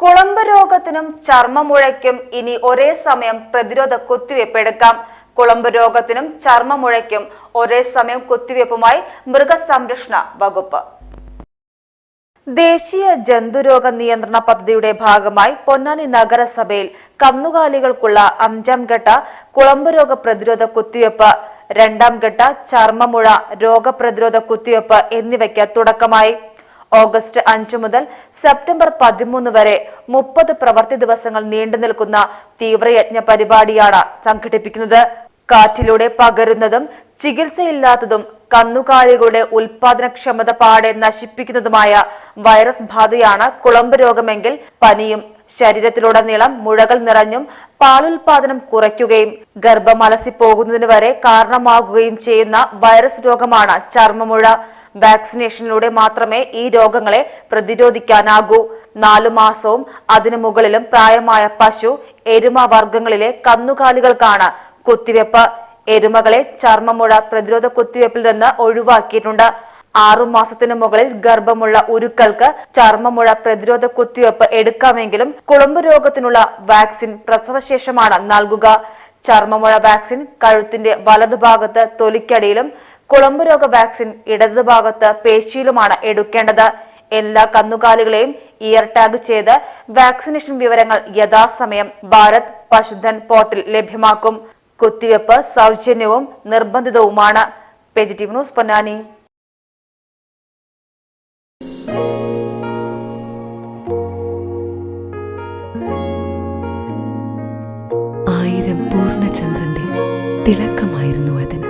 കുളമ്പ് രോഗത്തിനും ചർമ്മമുഴയ്ക്കും ഇനി ഒരേ സമയം പ്രതിരോധ കുത്തിവയ്പ് എടുക്കാം കുളമ്പ് രോഗത്തിനും ചർമ്മമുഴയ്ക്കും ഒരേ സമയം കുത്തിവയ്പുമായി മൃഗസംരക്ഷണ വകുപ്പ്. ദേശീയ ജന്തുരോഗ നിയന്ത്രണ പദ്ധതിയുടെ ഭാഗമായി പൊന്നാനി നഗരസഭയിൽ കന്നുകാലികൾക്കുള്ള അഞ്ചാം ഘട്ട കുളമ്പ് രോഗ പ്രതിരോധ കുത്തിവയ്പ് രണ്ടാം ഘട്ട ചർമ്മമുഴ രോഗപ്രതിരോധ കുത്തിവയ്പ് എന്നിവയ്ക്ക് തുടക്കമായി. ഓഗസ്റ്റ് അഞ്ചു മുതൽ സെപ്റ്റംബർ പതിമൂന്ന് വരെ മുപ്പത് പ്രവൃത്തി ദിവസങ്ങൾ നീണ്ടു നിൽക്കുന്ന തീവ്രയജ്ഞ പരിപാടിയാണ് സംഘടിപ്പിക്കുന്നത്. കാറ്റിലൂടെ പകരുന്നതും ചികിത്സയില്ലാത്തതും കന്നുകാലികളുടെ ഉൽപാദനക്ഷമത പാടെ നശിപ്പിക്കുന്നതുമായ വൈറസ് ബാധയാണ് കുളമ്പ് രോഗമെങ്കിൽ പനിയും ശരീരത്തിലുടനീളം മുഴകൾ നിറഞ്ഞും പാലുൽപാദനം കുറയ്ക്കുകയും ഗർഭം അലസിപ്പോകുന്നതിന് വരെ കാരണമാകുകയും ചെയ്യുന്ന വൈറസ് രോഗമാണ് ചർമ്മമുഴ. വാക്സിനേഷനിലൂടെ മാത്രമേ ഈ രോഗങ്ങളെ പ്രതിരോധിക്കാനാകൂ. നാലു മാസവും അതിനു മുകളിലും പ്രായമായ പശു എരുമ വർഗങ്ങളിലെ കന്നുകാലികൾക്കാണ് കുത്തിവെപ്പ്. എരുമകളെ ചർമ്മമുഴ പ്രതിരോധ കുത്തിവയ്പ്പിൽ നിന്ന് ഒഴിവാക്കിയിട്ടുണ്ട്. ആറു മാസത്തിനു മുകളിൽ ഗർഭമുള്ള ഉരുക്കൾക്ക് ചർമ്മമുഴ പ്രതിരോധ കുത്തിവെപ്പ് എടുക്കാമെങ്കിലും കുളമ്പ് രോഗത്തിനുള്ള വാക്സിൻ പ്രസവശേഷമാണ് നൽകുക. ചർമ്മമുഴ വാക്സിൻ കഴുത്തിന്റെ വലതുഭാഗത്ത് തൊലിക്കടിയിലും കുളമ്പ് രോഗ വാക്സിൻ ഇടതുഭാഗത്ത് പേശിയിലുമാണ് എടുക്കേണ്ടത്. എല്ലാ കന്നുകാലികളെയും ഇയർ ടാഗ് ചെയ്ത് വാക്സിനേഷൻ വിവരങ്ങൾ യഥാസമയം ഭാരത് പശുധൻ പോർട്ടിൽ ലഭ്യമാക്കും. കുത്തിവെപ്പ് സൗജന്യവും നിർബന്ധിതവുമാണ്. Positive news Ponnani. ആയിരം പൂർണചന്ദ്രന്റെ തിളക്കമായിരുന്നു അതിന്